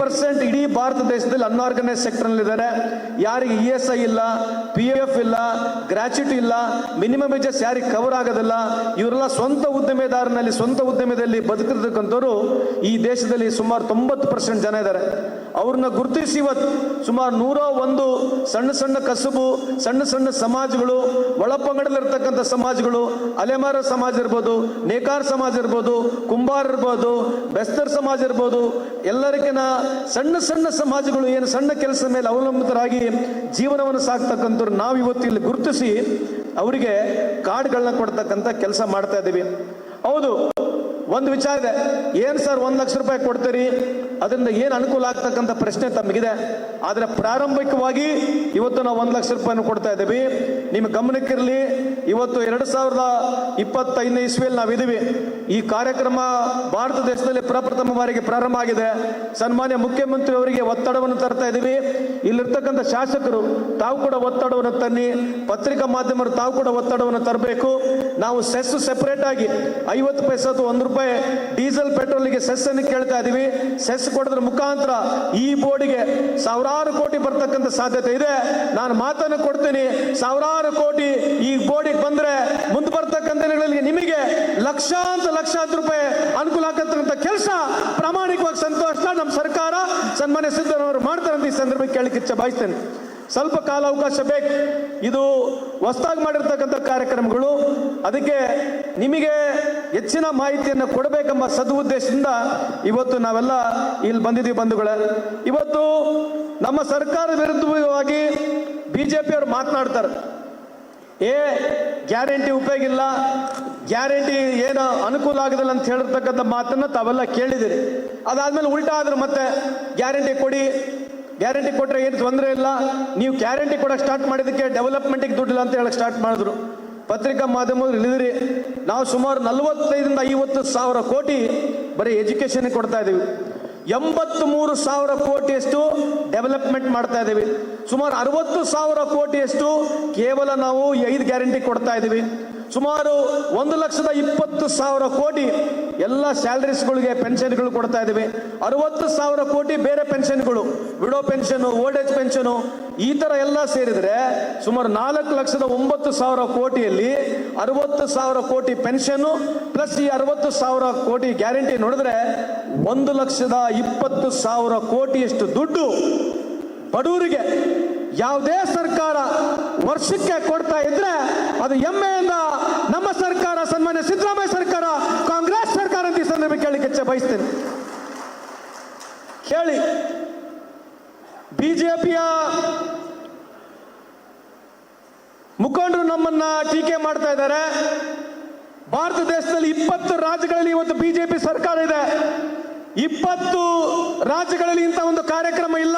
Percent ಇಡೀ ಭಾರತ ದೇಶದಲ್ಲಿ unorganise ಸೆಕ್ಟರ್ನಲ್ಲಿದ್ದಾರೆ ಯಾರಿಗೆ ಇ ಎಸ್ ಐ ಇಲ್ಲ ಪಿ ಎಫ್ ಇಲ್ಲ ಗ್ರಾಚ್ಯುಟಿ ಇಲ್ಲ ಮಿನಿಮಮ್ ವೇಜಸ್ ಯಾರಿಗೆ ಕವರ್ ಆಗೋದಿಲ್ಲ, ಇವರೆಲ್ಲ ಸ್ವಂತ ಉದ್ಯಮೆದಾರನಲ್ಲಿ ಸ್ವಂತ ಉದ್ಯಮದಲ್ಲಿ ಬದುಕಿರ್ತಕ್ಕಂಥವ್ರು ಈ ದೇಶದಲ್ಲಿ ಸುಮಾರು ತೊಂಬತ್ತು ಪರ್ಸೆಂಟ್ ಜನ ಇದ್ದಾರೆ. ಅವ್ರನ್ನ ಗುರುತಿಸಿ ಇವತ್ತು ಸುಮಾರು ನೂರ ಒಂದು ಸಣ್ಣ ಸಣ್ಣ ಕಸುಬು, ಸಣ್ಣ ಸಣ್ಣ ಸಮಾಜಗಳು, ಒಳಪಂಗಡದಲ್ಲಿರ್ತಕ್ಕಂಥ ಸಮಾಜಗಳು, ಅಲೆಮಾರ ಸಮಾಜ ಇರ್ಬೋದು, ನೇಕಾರ ಸಮಾಜ ಇರ್ಬೋದು, ಕುಂಬಾರ ಇರ್ಬೋದು, ಬೆಸ್ತರ್ ಸಮಾಜ ಇರ್ಬೋದು ಎಲ್ಲರಿಗಿನ ಸಣ್ಣ ಸಣ್ಣ ಸಮಾಜಗಳು ಏನು ಸಣ್ಣ ಕೆಲಸದ ಮೇಲೆ ಅವಲಂಬಿತರಾಗಿ ಜೀವನವನ್ನು ಸಾಕ್ತಕ್ಕಂಥವ್ರು ನಾವು ಇವತ್ತು ಇಲ್ಲಿ ಗುರುತಿಸಿ ಅವರಿಗೆ ಕಾರ್ಡ್ಗಳನ್ನ ಕೊಡ್ತಕ್ಕಂಥ ಕೆಲಸ ಮಾಡ್ತಾ ಇದ್ದೀವಿ. ಹೌದು, ಒಂದು ವಿಚಾರ ಇದೆ. ಏನು ಸರ್ ಒಂದು ಲಕ್ಷ ರೂಪಾಯಿ ಕೊಡ್ತೀರಿ? ಅದರಿಂದ ಏನು ಅನುಕೂಲ ಆಗ್ತಕ್ಕಂಥ ಪ್ರಶ್ನೆ ತಮಗಿದೆ. ಆದರೆ ಪ್ರಾರಂಭಿಕವಾಗಿ ಇವತ್ತು ನಾವು ಒಂದು ಲಕ್ಷ ರೂಪಾಯಿನ ಕೊಡ್ತಾ ಇದ್ದೀವಿ. ನಿಮ್ಮ ಗಮನಕ್ಕಿರಲಿ ಇವತ್ತು ಎರಡು ಸಾವಿರದ ಇಪ್ಪತ್ತೈದನೇ ಇಸ್ವಿಯಲ್ಲಿ ನಾವಿದ್ದೀವಿ. ಈ ಕಾರ್ಯಕ್ರಮ ಭಾರತ ದೇಶದಲ್ಲಿ ಪ್ರಪ್ರಥಮ ಬಾರಿಗೆ ಪ್ರಾರಂಭ ಆಗಿದೆ. ಸನ್ಮಾನ್ಯ ಮುಖ್ಯಮಂತ್ರಿ ಅವರಿಗೆ ಒತ್ತಡವನ್ನು ತರ್ತಾ ಇದ್ದೀವಿ. ಇಲ್ಲಿರ್ತಕ್ಕಂಥ ಶಾಸಕರು, ತಾವು ಕೂಡ ಒತ್ತಡವನ್ನು ತನ್ನಿ, ಪತ್ರಿಕಾ ಮಾಧ್ಯಮರು ತಾವು ಕೂಡ ಒತ್ತಡವನ್ನು ತರಬೇಕು. ನಾವು ಸೆಸ್ ಸೆಪರೇಟ್ ಆಗಿ ಐವತ್ತು ಪೈಸೆ ಅಥವಾ ಒಂದು ರೂಪಾಯಿ ಡೀಸೆಲ್ ಪೆಟ್ರೋಲ್ಗೆ ಸೆಸ್ ಅನ್ನು ಕೇಳ್ತಾ ಇದ್ದೀವಿ. ಸೆಸ್ ಕೊಡೋದ್ರ ಮುಖಾಂತರ ಈ ಬೋರ್ಡಿಗೆ ಸಾವಿರಾರು ಕೋಟಿ ಬರ್ತಕ್ಕಂಥ ಸಾಧ್ಯತೆ ಇದೆ. ನಾನು ಮಾತನ್ನು ಕೊಡ್ತೀನಿ. ಸಾವಿರಾರು ಕೋಟಿ ಈ ಬೋರ್ಡಿಗೆ ಬಂದ್ರೆ ಮುಂದೆ ಬರ್ತಕ್ಕಂಥ ದಿನಗಳಲ್ಲಿ ನಿಮಗೆ ಲಕ್ಷಾಂತರ ಲಕ್ಷಾಂತರ ರೂಪಾಯಿ ಅನುಕೂಲ ಆಗತಕ್ಕಂಥ ಕೆಲಸ ಪ್ರಾಮಾಣಿಕವಾಗಿ ಸಂತೋಷ ನಮ್ಮ ಸರ್ಕಾರ ಸನ್ಮಾನ್ಯ ಸಿದ್ದರಾಮಯ್ಯ ಮಾಡ್ತಾರೆ ಅಂತ ಈ ಸಂದರ್ಭಕ್ಕೆ ಕೇಳಲಿಕ್ಕೆ ಇಚ್ಛೆ ಬಯಸ್ತೇನೆ ಸ್ವಲ್ಪ ಕಾಲ ಅವಕಾಶ ಬೇಕು. ಇದು ಹೊಸದಾಗಿ ಮಾಡಿರ್ತಕ್ಕಂಥ ಕಾರ್ಯಕ್ರಮಗಳು. ಅದಕ್ಕೆ ನಿಮಗೆ ಹೆಚ್ಚಿನ ಮಾಹಿತಿಯನ್ನು ಕೊಡಬೇಕೆಂಬ ಸದುದ್ದೇಶದಿಂದ ಇವತ್ತು ನಾವೆಲ್ಲ ಇಲ್ಲಿ ಬಂದಿದ್ದೀವಿ ಬಂಧುಗಳ. ಇವತ್ತು ನಮ್ಮ ಸರ್ಕಾರ ವಿರುದ್ಧವಾಗಿ ಬಿ ಜೆ ಪಿಯವರು ಮಾತನಾಡ್ತಾರೆ. ಏ, ಗ್ಯಾರಂಟಿ ಉಪಯೋಗ ಇಲ್ಲ. ಗ್ಯಾರಂಟಿ ಏನು ಅನುಕೂಲ ಆಗೋದಿಲ್ಲ ಅಂತ ಹೇಳಿರ್ತಕ್ಕಂಥ ಮಾತನ್ನ ತಾವೆಲ್ಲ ಕೇಳಿದಿರಿ. ಅದಾದ್ಮೇಲೆ ಉಲ್ಟಾ ಆದ್ರು ಮತ್ತೆ ಗ್ಯಾರಂಟಿ ಕೊಡಿ. ಗ್ಯಾರಂಟಿ ಕೊಟ್ಟರೆ ಏನು ತೊಂದರೆ ಇಲ್ಲ. ನೀವು ಗ್ಯಾರಂಟಿ ಕೊಡಕ್ಕೆ ಸ್ಟಾರ್ಟ್ ಮಾಡಿದ್ದಕ್ಕೆ ಡೆವಲಪ್ಮೆಂಟಿಗೆ ದುಡ್ಡಿಲ್ಲ ಅಂತ ಹೇಳಕ್ಕೆ ಸ್ಟಾರ್ಟ್ ಮಾಡಿದ್ರು. ಪತ್ರಿಕಾ ಮಾಧ್ಯಮದಲ್ಲಿ ಇಳಿದಿರಿ ನಾವು ಸುಮಾರು ನಲವತ್ತೈದರಿಂದ ಐವತ್ತು ಸಾವಿರ ಕೋಟಿ ಬರೀ ಎಜುಕೇಶನ್ ಕೊಡ್ತಾ ಇದ್ದೀವಿ ಎಂಬತ್ತು ಮೂರು ಸಾವಿರ ಕೋಟಿಯಷ್ಟು ಡೆವಲಪ್ಮೆಂಟ್ ಮಾಡ್ತಾ ಇದ್ದೀವಿ. ಸುಮಾರು ಅರವತ್ತು ಸಾವಿರ ಕೋಟಿಯಷ್ಟು ಕೇವಲ ನಾವು ಐದು ಗ್ಯಾರಂಟಿ ಕೊಡ್ತಾ ಇದ್ದೀವಿ. ಸುಮಾರು ಒಂದು ಲಕ್ಷದ ಇಪ್ಪತ್ತು ಸಾವಿರ ಕೋಟಿ ಎಲ್ಲ ಸ್ಯಾಲರೀಸ್ಗಳಿಗೆ ಪೆನ್ಷನ್ಗಳು ಕೊಡ್ತಾ ಇದ್ದೀವಿ ಅರವತ್ತು ಸಾವಿರ ಕೋಟಿ ಬೇರೆ ಪೆನ್ಷನ್ಗಳು. Widow pension old age pension, ಈ ತರ ಎಲ್ಲ ಸೇರಿದ್ರೆ ಸುಮಾರು ನಾಲ್ಕು ಲಕ್ಷದ ಒಂಬತ್ತು ಸಾವಿರ ಕೋಟಿಯಲ್ಲಿ ಅರವತ್ತು ಸಾವಿರ ಕೋಟಿ ಪೆನ್ಷನ್ ಪ್ಲಸ್ ಈ ಅರವತ್ತು ಸಾವಿರ ಕೋಟಿ ಗ್ಯಾರಂಟಿ ನೋಡಿದ್ರೆ ಒಂದು ಲಕ್ಷದ ಇಪ್ಪತ್ತು ಸಾವಿರ ಕೋಟಿಯಷ್ಟು ದುಡ್ಡು ಬಡವರಿಗೆ ಯಾವುದೇ ಸರ್ಕಾರ ವರ್ಷಕ್ಕೆ ಕೊಡ್ತಾ ಇದ್ರೆ ಅದು ಹೆಮ್ಮೆಯಿಂದ ನಮ್ಮ ಸರ್ಕಾರ ಸನ್ಮಾನ್ಯ ಸಿದ್ದರಾಮಯ್ಯ ಸರ್ಕಾರ ಕಾಂಗ್ರೆಸ್ ಸರ್ಕಾರ ಅಂತ ಈ ಸಂದರ್ಭ ಕೇಳಲಿಕ್ಕೆ ಇಚ್ಛೆ ಬಯಸ್ತೇನೆ ಕೇಳಿ. ಬಿಜೆಪಿಯ ಮುಖಂಡರು ನಮ್ಮನ್ನ ಟೀಕೆ ಮಾಡ್ತಾ ಇದ್ದಾರೆ. ಭಾರತ ದೇಶದಲ್ಲಿ ಇಪ್ಪತ್ತು ರಾಜ್ಯಗಳಲ್ಲಿ ಇವತ್ತು ಬಿಜೆಪಿ ಸರ್ಕಾರ ಇದೆ. ಇಪ್ಪತ್ತು ರಾಜ್ಯಗಳಲ್ಲಿ ಇಂಥ ಒಂದು ಕಾರ್ಯಕ್ರಮ ಇಲ್ಲ.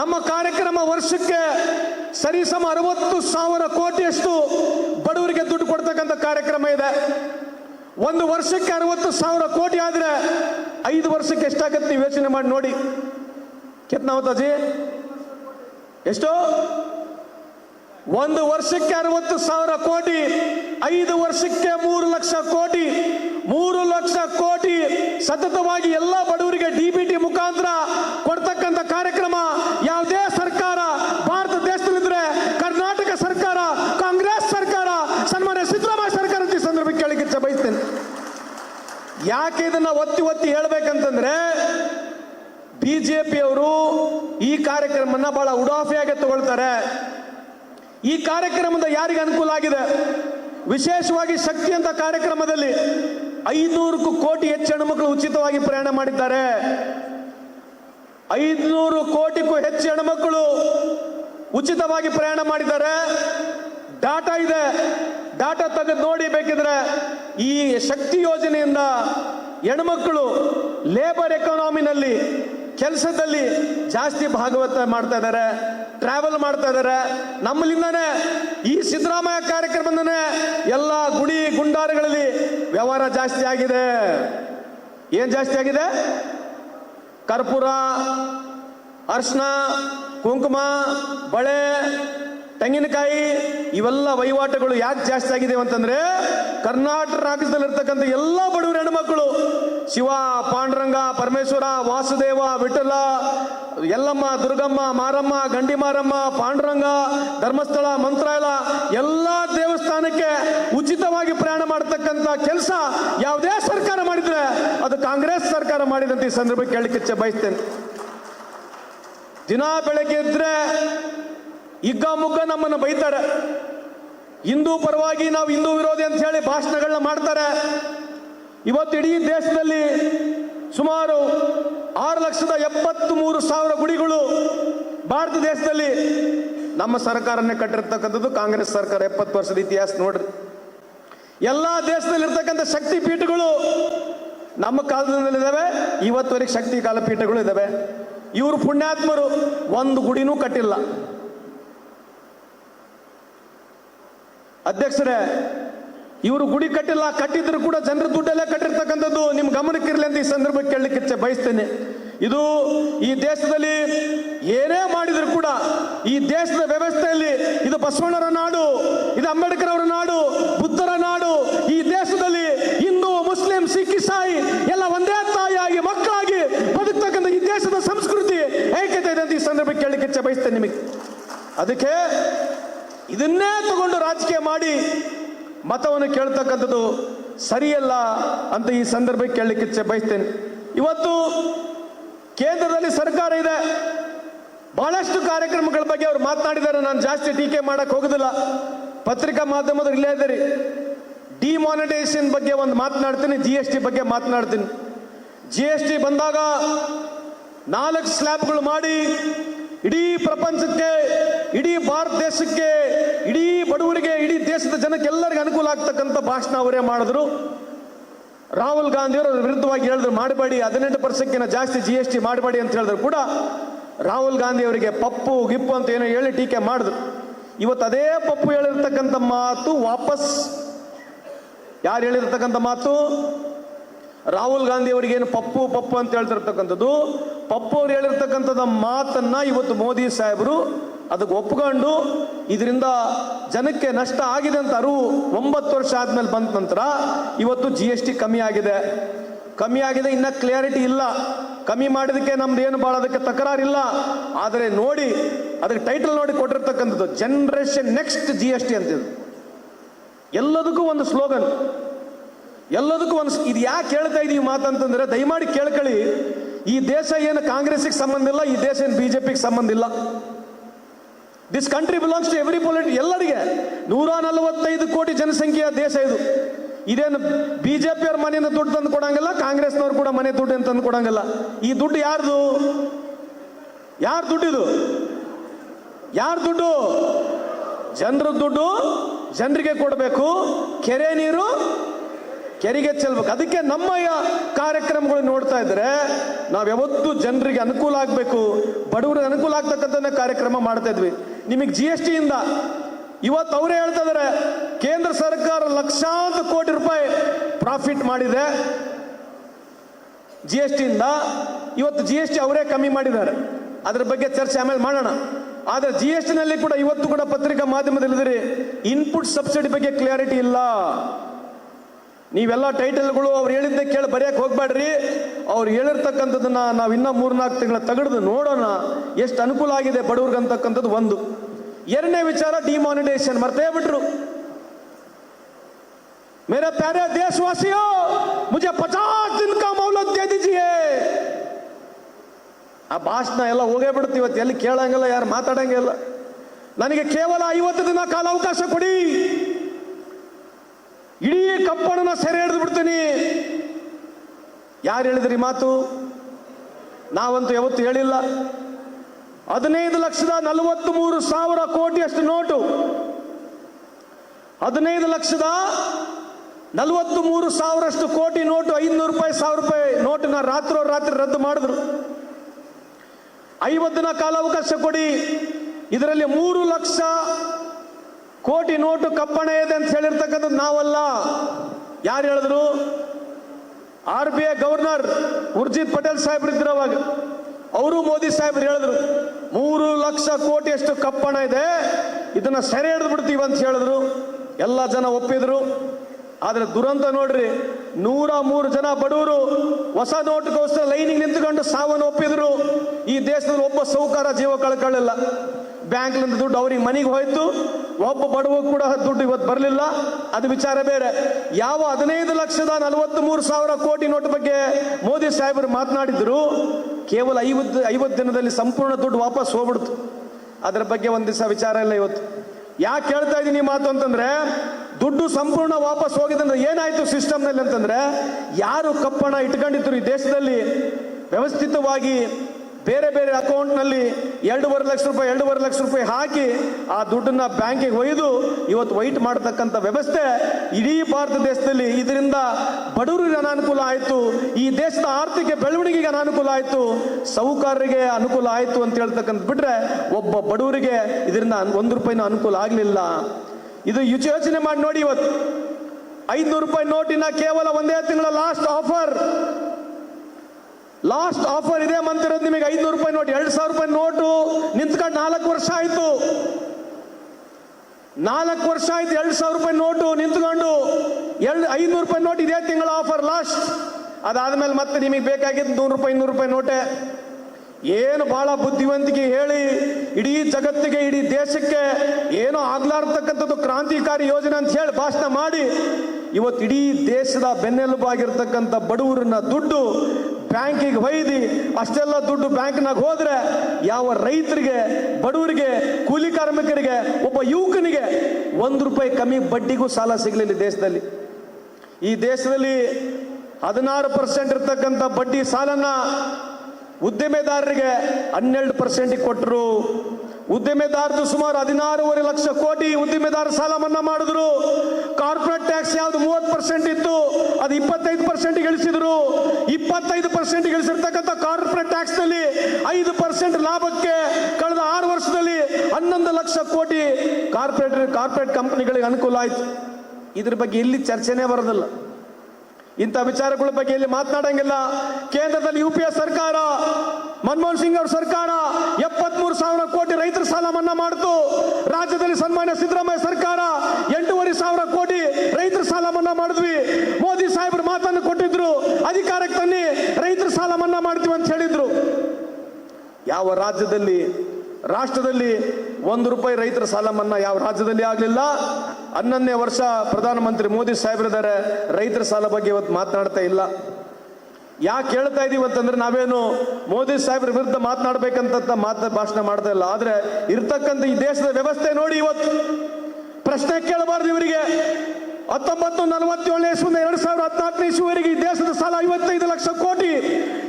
ನಮ್ಮ ಕಾರ್ಯಕ್ರಮ ವರ್ಷಕ್ಕೆ ಸರಿಸಮ ಅರವತ್ತು ಸಾವಿರ ಕೋಟಿಯಷ್ಟು ಬಡವರಿಗೆ ದುಡ್ಡು ಕೊಡ್ತಕ್ಕಂಥ ಕಾರ್ಯಕ್ರಮ ಇದೆ. ಒಂದು ವರ್ಷಕ್ಕೆ ಅರವತ್ತು ಸಾವಿರ ಕೋಟಿ ಆದರೆ ಐದು ವರ್ಷಕ್ಕೆ ಎಷ್ಟಾಗತ್ತೆ ನೀವು ಯೋಚನೆ ಮಾಡಿ ನೋಡಿ. ಕೆತ್ನಾವತಾಜಿ, ಎಷ್ಟು? ಒಂದು ವರ್ಷಕ್ಕೆ ಅರವತ್ತು ಸಾವಿರ ಕೋಟಿ, ಐದು ವರ್ಷಕ್ಕೆ ಮೂರು ಲಕ್ಷ ಕೋಟಿ, ಮೂರು ಲಕ್ಷ ಕೋಟಿ ಸತತವಾಗಿ ಎಲ್ಲ ಬಡವರಿಗೆ ಡಿಬಿಟಿ ಮುಖಾಂತರ ಕೊಡ್ತಕ್ಕಂಥ ಕಾರ್ಯಕ್ರಮ ಯಾವುದೇ ಸರ್ಕಾರ ಭಾರತ ದೇಶದಲ್ಲಿದ್ರೆ ಕರ್ನಾಟಕ ಸರ್ಕಾರ ಕಾಂಗ್ರೆಸ್ ಸರ್ಕಾರ ಸನ್ಮಾನ್ಯ ಸಿದ್ದರಾಮಯ್ಯ ಸರ್ಕಾರ ಅಂತ ಈ ಸಂದರ್ಭಕ್ಕೆ ಕೇಳಲಿಕ್ಕೆ ಇಚ್ಛೆ ಬಯಸ್ತೇನೆ ಯಾಕೆ ಇದನ್ನ ಒತ್ತಿ ಒತ್ತಿ ಹೇಳ್ಬೇಕಂತಂದ್ರೆ ಬಿಜೆಪಿಯವರು ಈ ಕಾರ್ಯಕ್ರಮನ ಬಹಳ ಉಡಾಫಿಯಾಗಿ ತಗೊಳ್ತಾರೆ. ಈ ಕಾರ್ಯಕ್ರಮದ ಯಾರಿಗೆ ಅನುಕೂಲ ಆಗಿದೆ? ವಿಶೇಷವಾಗಿ ಶಕ್ತಿ ಅಂತ ಕಾರ್ಯಕ್ರಮದಲ್ಲಿ ಐದುನೂರಕ್ಕೂ ಕೋಟಿ ಹೆಚ್ಚು ಹೆಣ್ಮಕ್ಳು ಉಚಿತವಾಗಿ ಪ್ರಯಾಣ ಮಾಡಿದ್ದಾರೆ. ಐದುನೂರು ಕೋಟಿಗೂ ಹೆಚ್ಚು ಹೆಣ್ಮಕ್ಳು ಉಚಿತವಾಗಿ ಪ್ರಯಾಣ ಮಾಡಿದ್ದಾರೆ. ಡಾಟಾ ಇದೆ. ಡಾಟಾ ತೆಗೆದು ನೋಡಿ ಬೇಕಿದ್ರೆ ಈ ಶಕ್ತಿ ಯೋಜನೆಯಿಂದ ಹೆಣ್ಮಕ್ಳು ಲೇಬರ್ ಎಕಾನಮಿನಲ್ಲಿ ಕೆಲಸದಲ್ಲಿ ಜಾಸ್ತಿ ಭಾಗವತ ಮಾಡ್ತಾ ಇದ್ದಾರೆ ಟ್ರಾವೆಲ್ ಮಾಡ್ತಾ ಇದ್ದಾರೆ ನಮ್ಮಲ್ಲಿಂದನೇ ಈ ಸಿದ್ದರಾಮಯ್ಯ ಕಾರ್ಯಕ್ರಮದಿಂದನೇ ಎಲ್ಲ ಗುಡಿ ಗುಂಡಾರಗಳಲ್ಲಿ ವ್ಯವಹಾರ ಜಾಸ್ತಿ ಆಗಿದೆ. ಏನ್ ಜಾಸ್ತಿ ಆಗಿದೆ? ಕರ್ಪೂರ ಅರ್ಶನ ಕುಂಕುಮ, ಬಳೆ, ತೆಂಗಿನಕಾಯಿ, ಇವೆಲ್ಲ ವಹಿವಾಟುಗಳು ಯಾಕೆ ಜಾಸ್ತಿ ಆಗಿದೆ ಅಂತಂದ್ರೆ ಕರ್ನಾಟಕ ರಾಜ್ಯದಲ್ಲಿರ್ತಕ್ಕಂಥ ಎಲ್ಲ ಬಡವರ ಹೆಣ್ಮಕ್ಳು, ಶಿವ, ಪಾಂಡುರಂಗ, ಪರಮೇಶ್ವರ, ವಾಸುದೇವ, ವಿಠಲ ಎಲ್ಲಮ್ಮ ದುರ್ಗಮ್ಮ, ಮಾರಮ್ಮ, ಗಂಡಿ ಮಾರಮ್ಮ, ಪಾಂಡುರಂಗ, ಧರ್ಮಸ್ಥಳ, ಮಂತ್ರಾಲಯ, ಎಲ್ಲ ದೇವಸ್ಥಾನಕ್ಕೆ ಉಚಿತವಾಗಿ ಪ್ರಯಾಣ ಮಾಡತಕ್ಕಂತ ಕೆಲಸ ಯಾವುದೇ ಸರ್ಕಾರ ಮಾಡಿದ್ರೆ ಅದು ಕಾಂಗ್ರೆಸ್ ಸರ್ಕಾರ ಮಾಡಿದಂತ ಈ ಸಂದರ್ಭಕ್ಕೆ ಕೇಳಲಿಕ್ಕೆ ಬಯಸ್ತೇನೆ. ದಿನ ಬೆಳಗ್ಗೆ ಇದ್ರೆ ಇಗ್ಗ ಮುಗ್ಗ ನಮ್ಮನ್ನು ಬೈತಾರೆ. ಹಿಂದೂ ಪರವಾಗಿ ನಾವು ಹಿಂದೂ ವಿರೋಧಿ ಅಂತ ಹೇಳಿ ಭಾಷಣಗಳನ್ನ ಮಾಡ್ತಾರೆ. ಇವತ್ತು ಇಡೀ ದೇಶದಲ್ಲಿ ಸುಮಾರು ಆರು ಲಕ್ಷದ ಎಪ್ಪತ್ತ್ ಮೂರು ಸಾವಿರ ಗುಡಿಗಳು ಭಾರತ ದೇಶದಲ್ಲಿ ನಮ್ಮ ಸರ್ಕಾರನೇ ಕಟ್ಟಿರ್ತಕ್ಕಂಥದ್ದು ಕಾಂಗ್ರೆಸ್ ಸರ್ಕಾರ. ಎಪ್ಪತ್ತು ವರ್ಷದ ಇತಿಹಾಸ ನೋಡ್ರಿ. ಎಲ್ಲ ದೇಶದಲ್ಲಿ ಇರ್ತಕ್ಕಂಥ ಶಕ್ತಿ ಪೀಠಗಳು ನಮ್ಮ ಕಾಲದಲ್ಲಿದ್ದಾವೆ, ಇವತ್ತುವರೆಗೆ ಶಕ್ತಿ ಕಾಲ ಪೀಠಗಳು ಇದ್ದಾವೆ. ಇವರು ಪುಣ್ಯಾತ್ಮರು, ಒಂದು ಗುಡಿನೂ ಕಟ್ಟಿಲ್ಲ. ಅಧ್ಯಕ್ಷರೇ, ಇವರು ಗುಡಿ ಕಟ್ಟಿಲ್ಲ, ಕಟ್ಟಿದ್ರು ಕೂಡ ಜನರ ದುಡ್ಡಲ್ಲೇ ಕಟ್ಟಿರ್ತಕ್ಕಂಥದ್ದು ನಿಮ್ ಗಮನಕ್ಕಿರಲಿ ಅಂತ ಈ ಸಂದರ್ಭಕ್ಕೆ ಕೇಳಲಿಕ್ಕೆ ಬಯಸ್ತೇನೆ. ಇದು ಈ ದೇಶದಲ್ಲಿ ಏನೇ ಮಾಡಿದ್ರು ಕೂಡ ಈ ದೇಶದ ವ್ಯವಸ್ಥೆಯಲ್ಲಿ ಇದು ಬಸವಣ್ಣರ ನಾಡು, ಇದು ಅಂಬೇಡ್ಕರ್ ಅವರ ನಾಡು, ಬುದ್ಧರ ನಾಡು, ಈ ದೇಶದಲ್ಲಿ ಹಿಂದೂ, ಮುಸ್ಲಿಂ, ಸಿಖ್, ಇಸಾಯಿ ಎಲ್ಲ ಒಂದೇ ತಾಯಿಯಾಗಿ, ಮಕ್ಕಳಾಗಿ ಬದುಕ್ತಕ್ಕಂಥ ಈ ದೇಶದ ಸಂಸ್ಕೃತಿ ಏಕತೆ ಇದೆ ಅಂತ ಈ ಸಂದರ್ಭಕ್ಕೆ ಕೇಳಲಿಕ್ಕೆ ಬಯಸ್ತೇನೆ ನಿಮಗೆ. ಅದಕ್ಕೆ ಇದನ್ನೇ ತಗೊಂಡು ರಾಜಕೀಯ ಮಾಡಿ ಮತವನ್ನು ಕೇಳ್ತಕ್ಕಂಥದ್ದು ಸರಿಯಲ್ಲ ಅಂತ ಈ ಸಂದರ್ಭಕ್ಕೆ ಕೇಳಲಿಕ್ಕೆ ಬಯಸ್ತೇನೆ. ಇವತ್ತು ಕೇಂದ್ರದಲ್ಲಿ ಸರ್ಕಾರ ಇದೆ. ಬಹಳಷ್ಟು ಕಾರ್ಯಕ್ರಮಗಳ ಬಗ್ಗೆ ಅವ್ರು ಮಾತನಾಡಿದ್ದಾರೆ. ನಾನು ಜಾಸ್ತಿ ಟೀಕೆ ಮಾಡಕ್ಕೆ ಹೋಗುದಿಲ್ಲ. ಪತ್ರಿಕಾ ಮಾಧ್ಯಮದವ್ರು ಇಲ್ಲೇ ಇದ್ದೀರಿ. ಡಿಮಾನಿಟೈಸೇಷನ್ ಬಗ್ಗೆ ಒಂದು ಮಾತನಾಡ್ತೀನಿ ಜಿ ಎಸ್ ಟಿ ಬಗ್ಗೆ ಮಾತನಾಡ್ತೀನಿ. ಜಿ ಎಸ್ ಟಿ ಬಂದಾಗ ನಾಲ್ಕು ಸ್ಲ್ಯಾಬ್ಗಳು ಮಾಡಿ ಇಡೀ ಪ್ರಪಂಚಕ್ಕೆ ಇಡೀ ಭಾರತ ದೇಶಕ್ಕೆ, ಇಡೀ ಬಡವರಿಗೆ, ಇಡೀ ದೇಶದ ಜನಕ್ಕೆ ಎಲ್ಲರಿಗೂ ಅನುಕೂಲ ಆಗ್ತಕ್ಕಂಥ ಭಾಷಣ ಅವರೇ ಮಾಡಿದ್ರು. ರಾಹುಲ್ ಗಾಂಧಿ ಅವರು ವಿರುದ್ಧವಾಗಿ ಹೇಳಿದ್ರು, ಮಾಡಬೇಡಿ, ಹದಿನೆಂಟು ಪರ್ಸೆಂಟ್ಗಿಂತ ಜಾಸ್ತಿ ಜಿ ಎಸ್ ಟಿ ಮಾಡಬೇಡಿ ಅಂತ ಹೇಳಿದ್ರು ಕೂಡ ರಾಹುಲ್ ಗಾಂಧಿ ಅವರಿಗೆ ಪಪ್ಪು, ಗಿಪ್ಪು ಅಂತ ಏನೋ ಹೇಳಿ ಟೀಕೆ ಮಾಡಿದ್ರು. ಇವತ್ತು ಅದೇ ಪಪ್ಪು ಹೇಳಿರ್ತಕ್ಕಂಥ ಮಾತು ವಾಪಸ್ ಯಾರು ಹೇಳಿರ್ತಕ್ಕಂಥ ಮಾತು? ರಾಹುಲ್ ಗಾಂಧಿ ಅವರಿಗೆ ಏನು ಪಪ್ಪು ಪಪ್ಪು ಅಂತ ಹೇಳ್ತಿರ್ತಕ್ಕಂಥದ್ದು? ಪಪ್ಪು ಅವ್ರು ಹೇಳಿರ್ತಕ್ಕಂಥದ್ದು ಮಾತನ್ನ ಇವತ್ತು ಮೋದಿ ಸಾಹೇಬರು ಅದಕ್ಕೆ ಒಪ್ಕೊಂಡು ಇದರಿಂದ ಜನಕ್ಕೆ ನಷ್ಟ ಆಗಿದೆ ಅಂತ ಅರಿವು ಒಂಬತ್ತು ವರ್ಷ ಆದ್ಮೇಲೆ ಬಂದ ನಂತರ ಇವತ್ತು ಜಿ ಎಸ್ ಟಿ ಕಮ್ಮಿ ಆಗಿದೆ. ಕಮ್ಮಿ ಆಗಿದೆ, ಇನ್ನ ಕ್ಲಿಯರಿಟಿ ಇಲ್ಲ. ಕಮ್ಮಿ ಮಾಡಿದಕ್ಕೆ ನಮ್ದು ಏನು ಭಾಳ ಅದಕ್ಕೆ ತಕರಾರಿಲ್ಲ. ಆದರೆ ನೋಡಿ, ಅದಕ್ಕೆ ಟೈಟಲ್ ನೋಡಿ ಕೊಟ್ಟಿರ್ತಕ್ಕಂಥದ್ದು generation next G S T ಅಂತಿದ್ರು ಎಲ್ಲದಕ್ಕೂ ಒಂದು ಸ್ಲೋಗನ್ ಎಲ್ಲದಕ್ಕೂ ಒಂದು ಇದು ಯಾಕೆ ಹೇಳ್ತಾ ಇದೀವಿ ಮಾತಂತಂದ್ರೆ, ದಯಮಾಡಿ ಕೇಳ್ಕೊಳ್ಳಿ. ಈ ದೇಶ ಏನು ಕಾಂಗ್ರೆಸ್ಗೆ ಸಂಬಂಧ ಇಲ್ಲ, ಈ ದೇಶ ಏನು ಬಿಜೆಪಿಗೆ ಸಂಬಂಧ ಇಲ್ಲ. This country belongs to every polity ಎಲ್ಲರಿಗೆ. ನೂರ ನಲವತ್ತೈದು ಕೋಟಿ ಜನಸಂಖ್ಯೆಯ ದೇಶ ಇದು. ಇದೇನು ಬಿ ಜೆ ಅವ್ರ ಮನೆಯಿಂದ ದುಡ್ಡು ತಂದು ಕೊಡಂಗಿಲ್ಲ, ಕಾಂಗ್ರೆಸ್ನವ್ರು ಕೂಡ ಮನೆ ದುಡ್ಡು ತಂದು ಕೊಡಂಗಿಲ್ಲ. ಈ ದುಡ್ಡು ಯಾರ್ದು? ಯಾರ ದುಡ್ಡಿದು ಯಾರ ದುಡ್ಡು? ಜನರ ದುಡ್ಡು ಜನರಿಗೆ ಕೊಡಬೇಕು, ಕೆರೆ ನೀರು ಕೆರೆಗೆ ಚೆಲ್ಬೇಕು. ಅದಕ್ಕೆ ನಮ್ಮ ಕಾರ್ಯಕ್ರಮಗಳು ನೋಡ್ತಾ ಇದ್ರೆ ನಾವು ಯಾವತ್ತೂ ಜನರಿಗೆ ಅನುಕೂಲ ಆಗಬೇಕು, ಬಡವರಿಗೆ ಅನುಕೂಲ ಆಗ್ತಕ್ಕಂಥ ಕಾರ್ಯಕ್ರಮ ಮಾಡ್ತಾ ಇದ್ವಿ. ನಿಮಗೆ ಜಿ ಎಸ್ ಟಿಯಿಂದ ಇವತ್ತು ಅವರೇ ಹೇಳ್ತಾ ಇದಾರೆ ಕೇಂದ್ರ ಸರ್ಕಾರ ಲಕ್ಷಾಂತರ ಕೋಟಿ ರೂಪಾಯಿ ಪ್ರಾಫಿಟ್ ಮಾಡಿದೆ. ಜಿ ಎಸ್ ಟಿಯಿಂದ ಇವತ್ತು ಜಿ ಎಸ್ ಟಿ ಅವರೇ ಕಮ್ಮಿ ಮಾಡಿದ್ದಾರೆ. ಅದರ ಬಗ್ಗೆ ಚರ್ಚೆ ಆಮೇಲೆ ಮಾಡೋಣ. ಆದರೆ ಜಿ ಎಸ್ ಟಿನಲ್ಲಿ ಕೂಡ ಇವತ್ತು ಕೂಡ ಪತ್ರಿಕಾ ಮಾಧ್ಯಮದಲ್ಲಿದ್ದೀರಿ ಇನ್ಪುಟ್ ಸಬ್ಸಿಡಿ ಬಗ್ಗೆ ಕ್ಲಾರಿಟಿ ಇಲ್ಲ. ನೀವೆಲ್ಲ ಟೈಟಲ್ಗಳು ಅವ್ರು ಹೇಳಿದ್ದೆ ಕೇಳಿ ಬರೆಯಕ್ಕೆ ಹೋಗ್ಬೇಡ್ರಿ ಅವ್ರು ಹೇಳಿರ್ತಕ್ಕಂಥದ್ದನ್ನ ನಾವು ಇನ್ನೂ ಮೂರ್ನಾಲ್ಕು ತಿಂಗಳ ತೆಗೆದು ನೋಡೋಣ ಎಷ್ಟು ಅನುಕೂಲ ಆಗಿದೆ ಬಡವ್ರಿಗೆ ಅಂತಕ್ಕಂಥದ್ದು ಒಂದು ಎರಡನೇ ವಿಚಾರ ಡಿಮಾನಿಟೈಸೇಷನ್ ಮರ್ತೇ ಬಿಟ್ರು मेरे प्यारे देशवासियों मुझे पचास दिन का मोहलत दे दीजिए ಆ ಭಾಷಣ ಎಲ್ಲ ಹೋಗೇ ಬಿಡುತ್ತೆ ಇವತ್ತು ಎಲ್ಲಿ ಕೇಳಂಗಿಲ್ಲ ಯಾರು ಮಾತಾಡಂಗಿಲ್ಲ ನನಗೆ ಕೇವಲ ಐವತ್ತು ದಿನ ಕಾಲ ಅವಕಾಶ ಕೊಡಿ ಇಡೀ ಕಪ್ಪಣನ ಸೆರೆ ಹಿಡಿದು ಬಿಡ್ತೀನಿ. ಯಾರು ಹೇಳಿದ್ರಿ ಮಾತು? ನಾವಂತೂ ಯಾವತ್ತು ಹೇಳಿಲ್ಲ. ಹದಿನೈದು ಲಕ್ಷದ ನಲವತ್ತ್ ಮೂರು ಸಾವಿರ ಕೋಟಿಯಷ್ಟು ನೋಟು. ಹದಿನೈದು ಲಕ್ಷದ ನಲವತ್ತು ಮೂರು ಸಾವಿರಷ್ಟು ಕೋಟಿ ನೋಟು ಐನೂರು ರೂಪಾಯಿ, ಸಾವಿರ ರೂಪಾಯಿ ನೋಟನ್ನ ರಾತ್ರೋ ರಾತ್ರಿ ರದ್ದು ಮಾಡಿದ್ರು. ಐವತ್ತು ದಿನ ಕಾಲಾವಕಾಶ ಕೊಡಿ. ಇದರಲ್ಲಿ ಮೂರು ಲಕ್ಷ ಕೋಟಿ ನೋಟು ಕಪ್ಪಣ ಇದೆ ಅಂತ ಹೇಳಿರ್ತಕ್ಕಂಥದ್ದು ನಾವಲ್ಲ. ಯಾರು ಹೇಳಿದ್ರು? R B I governor Urjit Patel ಸಾಹೇಬ್ರು ಇದ್ರು ಅವಾಗ. ಅವರು ಮೋದಿ ಸಾಹೇಬ್ರು ಹೇಳಿದ್ರು, ಮೂರು ಲಕ್ಷ ಕೋಟಿ ಅಷ್ಟು ಕಪ್ಪಣ ಇದೆ, ಇದನ್ನ ಸೆರೆ ಹಿಡಿದು ಬಿಡ್ತೀವಿ ಅಂತ ಹೇಳಿದ್ರು. ಎಲ್ಲ ಜನ ಒಪ್ಪಿದ್ರು. ಆದ್ರೆ ದುರಂತ ನೋಡ್ರಿ, ನೂರ ಮೂರು ಜನ ಬಡವರು ಹೊಸ ನೋಟುಗೋಸ್ಕರ ಲೈನಿಗೆ ನಿಂತುಕೊಂಡು ಸಾವನ್ನು ಒಪ್ಪಿದ್ರು. ಈ ದೇಶದಲ್ಲಿ ಒಬ್ಬ ಸೌಕಾರ ಜೀವ ಕಳ್ಕೊಳ್ಳಿಲ್ಲ. ಬ್ಯಾಂಕ್ಲಿಂದ ದುಡ್ಡು ಅವ್ರಿಗೆ ಮನೆಗೆ ಹೋಯ್ತು. ಒಬ್ಬ ಬಡವ ಕೂಡ ದುಡ್ಡು ಇವತ್ತು ಬರಲಿಲ್ಲ. ಅದು ವಿಚಾರ ಬೇರೆ. ಯಾವ ಹದಿನೈದು ಲಕ್ಷದ ನಲವತ್ತ್ ಮೂರು ಸಾವಿರ ಕೋಟಿ ನೋಟ್ ಬಗ್ಗೆ ಮೋದಿ ಸಾಹೇಬರು ಮಾತನಾಡಿದ್ರು, ಕೇವಲ ಐವತ್ತು ಐವತ್ತು ದಿನದಲ್ಲಿ ಸಂಪೂರ್ಣ ದುಡ್ಡು ವಾಪಸ್ ಹೋಗ್ಬಿಡ್ತು. ಅದರ ಬಗ್ಗೆ ಒಂದು ದಿವಸ ವಿಚಾರ ಇಲ್ಲ ಇವತ್ತು. ಯಾಕೆ ಹೇಳ್ತಾ ಇದ್ದೀನಿ ಮಾತು ಅಂತಂದ್ರೆ, ದುಡ್ಡು ಸಂಪೂರ್ಣ ವಾಪಸ್ ಹೋಗಿದಂದ್ರೆ ಏನಾಯ್ತು ಸಿಸ್ಟಮ್ನಲ್ಲಿ ಅಂತಂದ್ರೆ, ಯಾರು ಕಪ್ಪಣ ಇಟ್ಕೊಂಡಿದ್ರು ಈ ದೇಶದಲ್ಲಿ? ವ್ಯವಸ್ಥಿತವಾಗಿ ಬೇರೆ ಬೇರೆ ಅಕೌಂಟ್ನಲ್ಲಿ ಎರಡೂವರೆ ಲಕ್ಷ ರೂಪಾಯಿ, ಎರಡೂವರೆ ಲಕ್ಷ ರೂಪಾಯಿ ಹಾಕಿ ಆ ದುಡ್ಡನ್ನ ಬ್ಯಾಂಕಿಗೆ ಒಯ್ದು ಇವತ್ತು ವೈಟ್ ಮಾಡತಕ್ಕಂಥ ವ್ಯವಸ್ಥೆ ಇಡೀ ಭಾರತ ದೇಶದಲ್ಲಿ ಇದರಿಂದ ಬಡವರಿಗೆ ಅನಾನುಕೂಲ ಆಯಿತು, ಈ ದೇಶದ ಆರ್ಥಿಕ ಬೆಳವಣಿಗೆಗೆ ಅನಾನುಕೂಲ ಆಯಿತು ಸೌಕಾರರಿಗೆ ಅನುಕೂಲ ಆಯಿತು ಅಂತ ಹೇಳ್ತಕ್ಕಂಥ ಬಿಟ್ರೆ ಒಬ್ಬ ಬಡವರಿಗೆ ಇದರಿಂದ ಒಂದು ರೂಪಾಯಿನ ಅನುಕೂಲ ಆಗಲಿಲ್ಲ. ಇದು ಯೋಚ- ಯೋಚನೆ ಮಾಡಿ ನೋಡಿ ಇವತ್ತು. ಐದ್ನೂರು ರೂಪಾಯಿ ನೋಟಿನ ಕೇವಲ ಒಂದೇ ತಿಂಗಳ ಲಾಸ್ಟ್ ಆಫರ್ ಲಾಸ್ಟ್ ಆಫರ್ ಇದೆ ಮಂತಿರೋದು ನಿಮಗೆ ಐದ್ನೂರು ರೂಪಾಯಿ ನೋಟ್, ಎರಡು ಸಾವಿರ ರೂಪಾಯಿ ನೋಟು. ನಿಂತ್ಕೊಂಡು ನಾಲ್ಕು ವರ್ಷ ಆಯ್ತು. ನಾಲ್ಕು ವರ್ಷ ಆಯ್ತು, ಎರಡು ಸಾವಿರ ರೂಪಾಯಿ ನೋಟು. ನಿಂತ್ಕೊಂಡು ಎರಡು ಐನೂರು ರೂಪಾಯಿ ನೋಟ್ ಇದೇ ತಿಂಗಳ ಆಫರ್ ಲಾಸ್ಟ್ ಅದಾದ್ಮೇಲೆ ಮತ್ತೆ ನಿಮಗೆ ಬೇಕಾಗಿದ್ದು ನೂರು ರೂಪಾಯಿ, ಇನ್ನೂರು ರೂಪಾಯಿ ನೋಟೆ. ಏನು ಬಹಳ ಬುದ್ಧಿವಂತಿಕೆ ಹೇಳಿ ಇಡೀ ಜಗತ್ತಿಗೆ, ಇಡೀ ದೇಶಕ್ಕೆ ಏನೋ ಆಗ್ಲಾರ್ತಕ್ಕಂಥದ್ದು ಕ್ರಾಂತಿಕಾರಿ ಯೋಜನೆ ಅಂತ ಹೇಳಿ ಭಾಷಣ ಮಾಡಿ. ಇವತ್ತು ಇಡೀ ದೇಶದ ಬೆನ್ನೆಲುಬಾಗಿರ್ತಕ್ಕಂಥ ಬಡವರನ್ನ ದುಡ್ಡು ಬ್ಯಾಂಕಿಗೆ ಒಯ್ದು ಅಷ್ಟೆಲ್ಲ ದುಡ್ಡು ಬ್ಯಾಂಕ್ನಾಗ ಹೋದ್ರೆ ಯಾವ ರೈತರಿಗೆ, ಬಡವರಿಗೆ, ಕೂಲಿ ಕಾರ್ಮಿಕರಿಗೆ, ಒಬ್ಬ ಯುವಕನಿಗೆ ಒಂದು ರೂಪಾಯಿ ಕಮ್ಮಿ ಬಡ್ಡಿಗೂ ಸಾಲ ಸಿಗಲಿಲ್ಲ ದೇಶದಲ್ಲಿ. ಈ ದೇಶದಲ್ಲಿ ಹದಿನಾರು ಪರ್ಸೆಂಟ್ ಇರ್ತಕ್ಕಂಥ ಬಡ್ಡಿ ಸಾಲನ ಉದ್ದಿಮೆದಾರರಿಗೆ ಹನ್ನೆರಡು ಪರ್ಸೆಂಟಿಗೆ ಕೊಟ್ಟರು ಉದ್ದಿಮೆದಾರದು ಸುಮಾರು ಹದಿನಾರೂವರೆ ಲಕ್ಷ ಕೋಟಿ ಉದ್ದಿಮೆದಾರ ಸಾಲ ಮನ್ನಾ ಮಾಡಿದ್ರು. ಕಾರ್ಪೊರೇಟ್ ಟ್ಯಾಕ್ಸ್ ಯಾವ್ದು ಮೂವತ್ತು ಪರ್ಸೆಂಟ್ ಇತ್ತು, ಅದು ಇಪ್ಪತ್ತೈದು ಪರ್ಸೆಂಟ್ ಇಳಿಸಿದ್ರು ಇಪ್ಪತ್ತೈದು ಪರ್ಸೆಂಟ್ ಇಳಿಸಿರ್ತಕ್ಕಂಥ ಕಾರ್ಪೊರೇಟ್ ಟ್ಯಾಕ್ಸ್ನಲ್ಲಿ ಐದು ಪರ್ಸೆಂಟ್ ಲಾಭಕ್ಕೆ ಕಳೆದ ಆರು ವರ್ಷದಲ್ಲಿ ಹನ್ನೊಂದು ಲಕ್ಷ ಕೋಟಿ ಕಾರ್ಪೊರೇಟ್ ಕಾರ್ಪೊರೇಟ್ ಕಂಪನಿಗಳಿಗೆ ಅನುಕೂಲ ಆಯ್ತು. ಇದ್ರ ಬಗ್ಗೆ ಇಲ್ಲಿ ಚರ್ಚೆನೇ ಬರೋದಿಲ್ಲ. ಇಂಥ ವಿಚಾರಗಳ ಬಗ್ಗೆ ಇಲ್ಲಿ ಮಾತನಾಡಂಗಿಲ್ಲ. ಕೇಂದ್ರದಲ್ಲಿ ಯು ಪಿ ಎ ಸರ್ಕಾರ ಮನಮೋಹನ್ ಸಿಂಗ್ ಅವರ ಸರ್ಕಾರ ಎಪ್ಪತ್ಮೂರು ಸಾವಿರ ಕೋಟಿ ರೈತರ ಸಾಲ ಮನ್ನಾ ಮಾಡಿತು. ರಾಜ್ಯದಲ್ಲಿ ಸನ್ಮಾನ್ಯ ಸಿದ್ದರಾಮಯ್ಯ ಸರ್ಕಾರ ಎಂಟೂವರೆ ಸಾವಿರ ಕೋಟಿ ರೈತರ ಸಾಲ ಮನ್ನಾ ಮಾಡಿದ್ವಿ. ಮೋದಿ ಸಾಹೇಬರು ಮಾತನ್ನು ಕೊಟ್ಟಿದ್ರು. ಅಧಿಕಾರಕ್ಕೆ ತನ್ನಿ ರೈತರ ಸಾಲ ಮನ್ನಾ ಮಾಡ್ತೀವಿ ಅಂತ ಹೇಳಿದ್ರು. ಯಾವ ರಾಜ್ಯದಲ್ಲಿ, ರಾಷ್ಟ್ರದಲ್ಲಿ ಒಂದು ರೂಪಾಯಿ ರೈತರ ಸಾಲ ಮನ್ನಾ ಯಾವ ರಾಜ್ಯದಲ್ಲಿ ಆಗಲಿಲ್ಲ? ಹನ್ನೊಂದನೇ ವರ್ಷ ಪ್ರಧಾನಮಂತ್ರಿ ಮೋದಿ ಸಾಹೇಬರಿದ್ದಾರೆ. ರೈತರ ಸಾಲ ಬಗ್ಗೆ ಇವತ್ತು ಮಾತನಾಡ್ತಾ ಇಲ್ಲ. ಯಾಕೆ ಹೇಳ್ತಾ ಇದೀವಿ ಅಂತಂದ್ರೆ ನಾವೇನು ಮೋದಿ ಸಾಹೇಬ್ರ ವಿರುದ್ಧ ಮಾತನಾಡ್ಬೇಕಂತ ಮಾತ ಭಾಷಣ ಮಾಡ್ತಾ ಇಲ್ಲ. ಆದ್ರೆ ಇರ್ತಕ್ಕಂಥ ಈ ದೇಶದ ವ್ಯವಸ್ಥೆ ನೋಡಿ ಇವತ್ತು. ಪ್ರಶ್ನೆ ಕೇಳಬಾರ್ದು ಇವರಿಗೆ. ಹತ್ತೊಂಬತ್ತು, ನಲವತ್ತೇಳನೇ ಇಸ್ವಿಂದ ಎರಡ್ ಸಾವಿರ ಹದಿನಾಲ್ಕನೇ ಇಸ್ವಿವರೆಗೆ ಈ ದೇಶದ ಸಾಲ ಐವತ್ತೈದು ಲಕ್ಷ ಕೋಟಿ.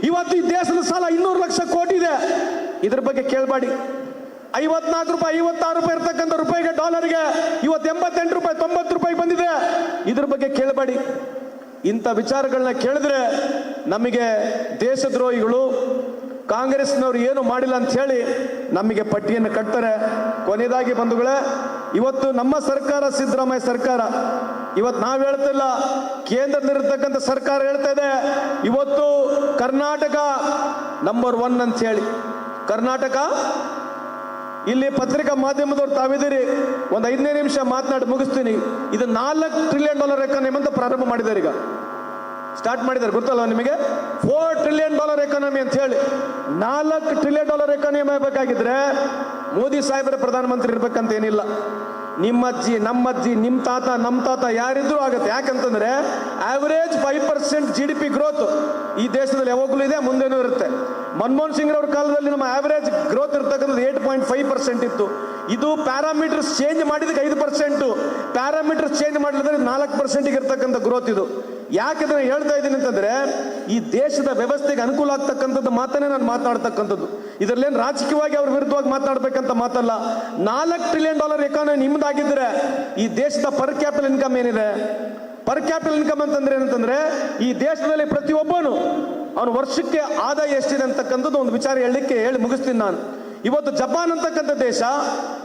ಇವತ್ತು ಈ ದೇಶದ ಸಾಲ ಇನ್ನೂರು ಲಕ್ಷ ಕೋಟಿ ಇದೆ. ಇದ್ರ ಬಗ್ಗೆ ಕೇಳಬೇಡಿ. ಐವತ್ನಾಲ್ಕು ರೂಪಾಯಿ, ಐವತ್ತಾರು ರೂಪಾಯಿ ಇರ್ತಕ್ಕಂಥ ರೂಪಾಯಿಗೆ, ಡಾಲರ್ಗೆ ಇವತ್ತು ಎಂಬತ್ತೆಂಟು ರೂಪಾಯಿ, ತೊಂಬತ್ತು ರೂಪಾಯಿ ಬಂದಿದೆ. ಇದ್ರ ಬಗ್ಗೆ ಕೇಳಬೇಡಿ. ಇಂಥ ವಿಚಾರಗಳನ್ನ ಕೇಳಿದ್ರೆ ನಮಗೆ ದೇಶದ್ರೋಹಿಗಳು, ಕಾಂಗ್ರೆಸ್ನವ್ರು ಏನು ಮಾಡಿಲ್ಲ ಅಂತ ಹೇಳಿ ನಮಗೆ ಪಟ್ಟಿಯನ್ನು ಕಟ್ತಾರೆ. ಕೊನೆಯದಾಗಿ ಬಂಧುಗಳೇ, ಇವತ್ತು ನಮ್ಮ ಸರ್ಕಾರ ಸಿದ್ದರಾಮಯ್ಯ ಸರ್ಕಾರ. ಇವತ್ತು ನಾವು ಹೇಳ್ತಿಲ್ಲ, ಕೇಂದ್ರದಲ್ಲಿರ್ತಕ್ಕಂಥ ಸರ್ಕಾರ ಹೇಳ್ತಾ ಇದೆ. ಇವತ್ತು ಕರ್ನಾಟಕ ನಂಬರ್ ಒನ್ ಅಂತ ಹೇಳಿ. ಕರ್ನಾಟಕ ಇಲ್ಲಿ ಪತ್ರಿಕಾ ಮಾಧ್ಯಮದವ್ರು ತಾವಿದ್ದೀರಿ. ಒಂದು ಐದನೇ ನಿಮಿಷ ಮಾತನಾಡಿ ಮುಗಿಸ್ತೀನಿ. ಇದು ನಾಲ್ಕು ಟ್ರಿಲಿಯನ್ ಡಾಲರ್ ಎಕಾನಮಿ ಅಂತ ಪ್ರಾರಂಭ ಮಾಡಿದ್ದಾರೆ ಈಗ. ಸ್ಟಾರ್ಟ್ ಮಾಡಿದ್ದಾರೆ ಗೊತ್ತಲ್ಲ ನಿಮಗೆ? ಫೋರ್ ಟ್ರಿಲಿಯನ್ ಡಾಲರ್ ಎಕಾನಮಿ ಅಂತ ಹೇಳಿ. ನಾಲ್ಕು ಟ್ರಿಲಿಯನ್ ಡಾಲರ್ ಎಕಾನಮಿ ಆಗಬೇಕಾಗಿದ್ರೆ ಮೋದಿ ಸಾಹೇಬರ ಪ್ರಧಾನಮಂತ್ರಿ ಇರ್ಬೇಕಂತ ಏನಿಲ್ಲ. ನಿಮ್ಮ ಅಜ್ಜಿ ನಮ್ಮ ಅಜ್ಜಿ ನಿಮ್ಮ ತಾತ ನಮ್ಮ ತಾತ ಯಾರಿದ್ರೂ ಆಗುತ್ತೆ. ಯಾಕಂತಂದ್ರೆ average five percent G D P growth ಈ ದೇಶದಲ್ಲಿ ಯಾವಾಗಲೂ ಇದೆ, ಮುಂದೆನೂ ಇರುತ್ತೆ. ಮನಮೋಹನ್ ಸಿಂಗ್ ಅವ್ರ ಕಾಲದಲ್ಲಿ ನಮ್ಮ ಆವರೇಜ್ ಗ್ರೋತ್ ಇರ್ತಕ್ಕಂಥದ್ದು ಏಟ್ ಪಾಯಿಂಟ್ ಫೈವ್ ಪರ್ಸೆಂಟ್ ಇತ್ತು. ಇದು ಪ್ಯಾರಾಮೀಟರ್ಸ್ ಚೇಂಜ್ ಮಾಡಿದಕ್ಕೆ ಐದು ಪರ್ಸೆಂಟು ಪ್ಯಾರಾಮೀಟರ್ಸ್ ಚೇಂಜ್ ಮಾಡಿದ್ರೆ ನಾಲ್ಕು ಪರ್ಸೆಂಟಿಗೆ ಇರ್ತಕ್ಕಂಥ ಗ್ರೋತ್ ಇದು. ಯಾಕಂದ್ರೆ ಹೇಳ್ತಾ ಇದ್ದೀನಿ ಅಂತಂದ್ರೆ, ಈ ದೇಶದ ವ್ಯವಸ್ಥೆಗೆ ಅನುಕೂಲ ಆಗ್ತಕ್ಕಂಥದ್ದು ಮಾತನ್ನೇ ನಾನು ಮಾತನಾಡ್ತಕ್ಕಂಥದ್ದು ಇದರಲ್ಲೇನು ರಾಜಕೀಯವಾಗಿ ಅವ್ರ ವಿರುದ್ಧವಾಗಿ ಮಾತನಾಡ್ಬೇಕಂತ ಮಾತಲ್ಲ. ನಾಲ್ಕು ಟ್ರಿಲಿಯನ್ ಡಾಲರ್ ಎಕಾನಮಿ ನಿಮ್ದಾಗಿದ್ರೆ, ಈ ದೇಶದ ಪರ್ ಕ್ಯಾಪಿಟಲ್ ಇನ್ಕಮ್ ಏನಿದೆ? ಪರ್ ಕ್ಯಾಪಿಟಲ್ ಇನ್ಕಮ್ ಅಂತಂದ್ರೆ ಏನಂತಂದ್ರೆ, ಈ ದೇಶದಲ್ಲಿ ಪ್ರತಿಯೊಬ್ಬನು, ಅವನು ವರ್ಷಕ್ಕೆ ಆದಾಯ ಎಷ್ಟಿದೆ ಅಂತಕ್ಕಂಥದ್ದು ಒಂದು ವಿಚಾರ ಹೇಳಲಿಕ್ಕೆ ಹೇಳಿ ಮುಗಿಸ್ತೀನಿ ನಾನು. ಇವತ್ತು ಜಪಾನ್ ಅಂತಕ್ಕಂಥ ದೇಶ,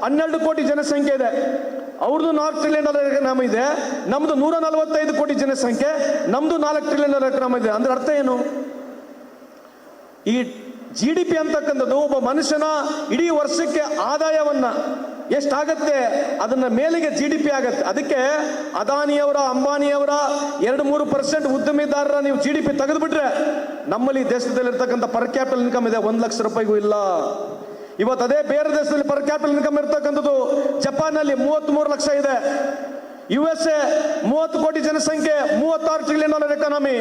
ಹನ್ನೆರಡು ಕೋಟಿ ಜನಸಂಖ್ಯೆ ಇದೆ. ಅವ್ರದ್ದು ನಾಲ್ಕು ಟ್ರಿಲಿಯನ್ ಡಾಲರ್ ಎಕನಾಮಿ ಇದೆ? ನಮ್ದು ನೂರ ನಲವತ್ತೈದು ಕೋಟಿ ಜನಸಂಖ್ಯೆ, ನಮ್ದು ನಾಲ್ಕು ಟ್ರಿಲಿಯನ್ ಡಾಲರ್ ಎಕನಾಮಿ ಇದೆ? ಅಂದ್ರೆ ಅರ್ಥ ಏನು? ಈ ಜಿ ಡಿ ಪಿ ಅಂತಕ್ಕಂಥದ್ದು ಒಬ್ಬ ಮನುಷ್ಯನ ಇಡೀ ವರ್ಷಕ್ಕೆ ಆದಾಯವನ್ನ ಎಷ್ಟಾಗತ್ತೆ? ಅದನ್ನ ಮೇಲಿಗೆ ಜಿ ಡಿ ಪಿ ಆಗತ್ತೆ. ಅದಕ್ಕೆ ಅದಾನಿಯವರ, ಅಂಬಾನಿಯವರ ಎರಡು ಮೂರು ಪರ್ಸೆಂಟ್ ಉದ್ಯಮಿದಾರರ ನೀವು ಜಿ ಡಿ ಪಿ ತೆಗೆದುಬಿಟ್ರೆ ನಮ್ಮಲ್ಲಿ ದೇಶದಲ್ಲಿರ್ತಕ್ಕಂಥ ಪರ್ ಕ್ಯಾಪಿಟಲ್ ಇನ್ಕಮ್ ಇದೆ. ಒಂದು ಲಕ್ಷ ರೂಪಾಯಿಗೂ ಇಲ್ಲ. ಇವತ್ತು ಅದೇ ಬೇರೆ ದೇಶದಲ್ಲಿ ಪರ್ ಕ್ಯಾಪಿಟಲ್ ಇನ್ಕಮ್ ಇರತಕ್ಕಂಥದ್ದು ಜಪಾನ್ನಲ್ಲಿ ಮೂವತ್ತ್ ಲಕ್ಷ ಇದೆ. ಯು ಎಸ್ ಎ ಮೂವತ್ತು ಕೋಟಿ ಜನಸಂಖ್ಯೆ, ಮೂವತ್ತಾರು ಟ್ರಿಲಿಯನ್ ಡಾಲರ್ ಎಕಾನಮಿ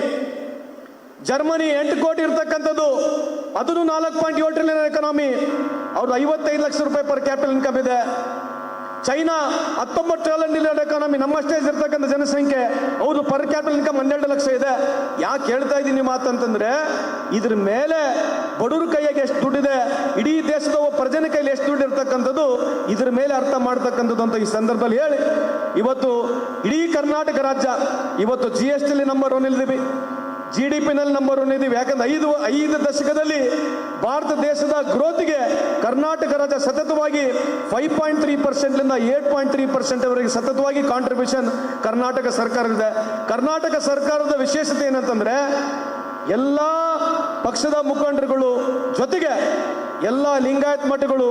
ಜರ್ಮನಿ ಎಂಟು ಕೋಟಿ ಇರ್ತಕ್ಕಂಥದ್ದು, ಅದನ್ನು ನಾಲ್ಕು ಪಾಯಿಂಟ್ ಏಳು ಟ್ರಿಲಿಯನ್ ಎಕಾನಮಿ ಅವ್ರದ್ದು ಐವತ್ತೈದು ಲಕ್ಷ ರೂಪಾಯಿ ಪರ್ ಕ್ಯಾಪಿಟಲ್ ಇನ್ಕಮ್ ಇದೆ. ಚೈನಾ ಹತ್ತೊಂಬತ್ತು ಟ್ರಿಲಿಯನ್ ಎಕಾನಮಿ ನಮ್ಮಷ್ಟೇ ಇರ್ತಕ್ಕಂಥ ಜನಸಂಖ್ಯೆ. ಹೌದು ಪರ್ ಕ್ಯಾಪಿಟಲ್ ಇನ್ಕಮ್ ಹನ್ನೆರಡು ಲಕ್ಷ ಇದೆ. ಯಾಕೆ ಹೇಳ್ತಾ ಇದ್ದೀನಿ ಮಾತಂತಂದ್ರೆ, ಇದ್ರ ಮೇಲೆ ಬಡವ್ರ ಕೈಯಾಗೆ ಎಷ್ಟು ದುಡ್ಡಿದೆ ಇಡೀ ದೇಶದ ಪ್ರಜನ ಕೈಯಲ್ಲಿ ಎಷ್ಟು ದುಡ್ಡು ಇರ್ತಕ್ಕಂಥದ್ದು, ಇದ್ರ ಮೇಲೆ ಅರ್ಥ ಮಾಡ್ತಕ್ಕಂಥದ್ದು ಅಂತ ಈ ಸಂದರ್ಭದಲ್ಲಿ ಹೇಳಿ. ಇವತ್ತು ಇಡೀ ಕರ್ನಾಟಕ ರಾಜ್ಯ, ಇವತ್ತು ಜಿ ಎಸ್ ಟಿಲಿ ನಂಬರ್ ಒನ್ ಇಲ್ದೀವಿ. ಜಿ ಡಿ ಪಿನಲ್ಲಿ ನಂಬರ್ ಒನ್ ಇದ್ದೀವಿ. ಯಾಕಂದ್ರೆ ಐದು ಐದು ದಶಕದಲ್ಲಿ ಭಾರತ ದೇಶದ ಗ್ರೋತ್ಗೆ ಕರ್ನಾಟಕ ರಾಜ್ಯ ಸತತವಾಗಿ ಫೈವ್ ಪಾಯಿಂಟ್ ತ್ರೀ ಪರ್ಸೆಂಟ್ಲಿಂದ ಏಟ್ ಪಾಯಿಂಟ್ ತ್ರೀ ಪರ್ಸೆಂಟ್ವರೆಗೆ ಸತತವಾಗಿ ಕಾಂಟ್ರಿಬ್ಯೂಷನ್ ಕರ್ನಾಟಕ ಸರ್ಕಾರದಿದೆ. ಕರ್ನಾಟಕ ಸರ್ಕಾರದ ವಿಶೇಷತೆ ಏನಂತಂದ್ರೆ ಎಲ್ಲ ಪಕ್ಷದ ಮುಖಂಡರುಗಳು ಜೊತೆಗೆ ಎಲ್ಲ ಲಿಂಗಾಯತ್ ಮಠಗಳು